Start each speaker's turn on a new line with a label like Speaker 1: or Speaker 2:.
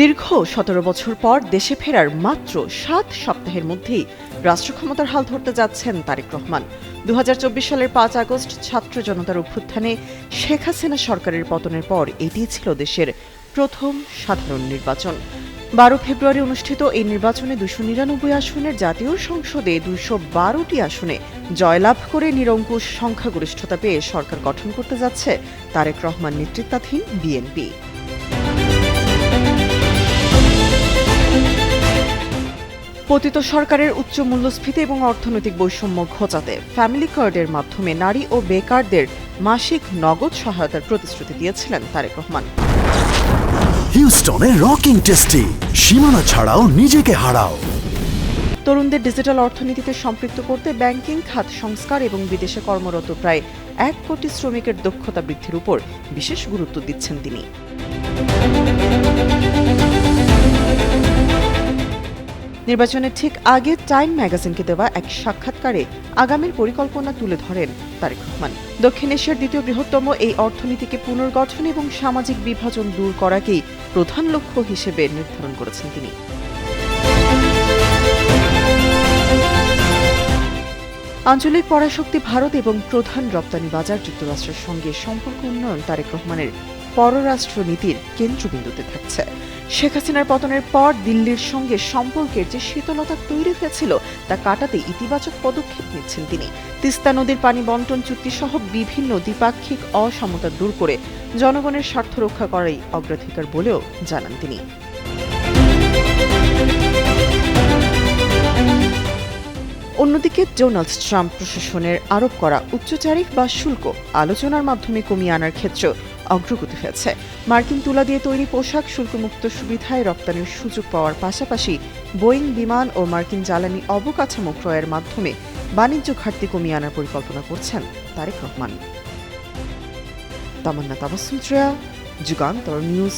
Speaker 1: দীর্ঘ সতেরো বছর পর দেশে ফেরার মাত্র সাত সপ্তাহের মধ্যেই রাষ্ট্র ক্ষমতার হাল ধরতে যাচ্ছেন তারেক রহমান। দু হাজার চব্বিশ সালের পাঁচ আগস্ট ছাত্র জনতার অভ্যুত্থানে শেখ হাসিনা সরকারের পতনের পর এটিই ছিল দেশের প্রথম সাধারণ নির্বাচন। বারো ফেব্রুয়ারি অনুষ্ঠিত এই নির্বাচনে দুশো নিরানব্বই আসনের জাতীয় সংসদে দুশো বারোটি আসনে জয়লাভ করে নিরঙ্কুশ সংখ্যাগরিষ্ঠতা পেয়ে সরকার গঠন করতে যাচ্ছে তারেক রহমান নেতৃত্বাধীন বিএনপি। পতিত সরকারের উচ্চ মূল্যস্ফীতি এবং অর্থনৈতিক বৈষম্য ঘোচাতে ফ্যামিলি কার্ডের মাধ্যমে নারী ও বেকারদের মাসিক নগদ সহায়তার প্রতিশ্রুতি দিয়েছিলেন তারেক রহমান।
Speaker 2: হিউস্টনে রকিং টেস্টি সীমানা ছাড়াও নিজেকে হারাও।
Speaker 1: তরুণদের ডিজিটাল অর্থনীতিতে সম্পৃক্ত করতে ব্যাংকিং খাত সংস্কার এবং বিদেশে কর্মরত প্রায় এক কোটি শ্রমিকের দক্ষতা বৃদ্ধির উপর বিশেষ গুরুত্ব দিচ্ছেন তিনি। নির্বাচনের ঠিক আগে টাইম ম্যাগাজিনকে দেওয়া এক সাক্ষাৎকারে আগামীর পরিকল্পনা তুলে ধরেন তারেক রহমান। দক্ষিণ এশিয়ার দ্বিতীয় বৃহত্তম এই অর্থনীতিকে পুনর্গঠন এবং সামাজিক বিভাজন দূর করাকেই প্রধান লক্ষ্য হিসেবে নির্ধারণ করেছেন তিনি। আঞ্চলিক পরাশক্তি ভারত এবং প্রধান রপ্তানি বাজার যুক্তরাষ্ট্রের সঙ্গে সম্পর্ক উন্নয়ন তারেক রহমানের পররাষ্ট্র নীতির কেন্দ্রবিন্দুতে থাকছে। শেখ হাসিনার পতনের পর দিল্লির সঙ্গে সম্পর্কের যে শীতলতা তৈরি হয়েছিল, তা কাটাতে ইতিবাচক পদক্ষেপ নিচ্ছেন তিনি। তিস্তা নদীর পানি বন্টন চুক্তি সহ বিভিন্ন দ্বিপাক্ষিক অসমতা দূর করে জনগণের স্বার্থ রক্ষা করাই অগ্রাধিকার বলেও জানান তিনি। অন্যদিকে ডোনাল্ড ট্রাম্প প্রশাসনের আরোপ করা উচ্চ তারিফ বা শুল্ক আলোচনার মাধ্যমে কমিয়ে আনার ক্ষেত্রে অগ্রগতি হয়েছে। মার্কিন তুলা দিয়ে তৈরি পোশাক শুল্কমুক্ত সুবিধায় রপ্তানির সুযোগ পাওয়ার পাশাপাশি বোয়িং বিমান ও মার্কিন জ্বালানি অবকাঠামো ক্রয়ের মাধ্যমে বাণিজ্য ঘাটতি কমিয়ে আনার পরিকল্পনা করছেন তারেক রহমান। তামান্না শ্রেয়া, যুগান্তর নিউজ।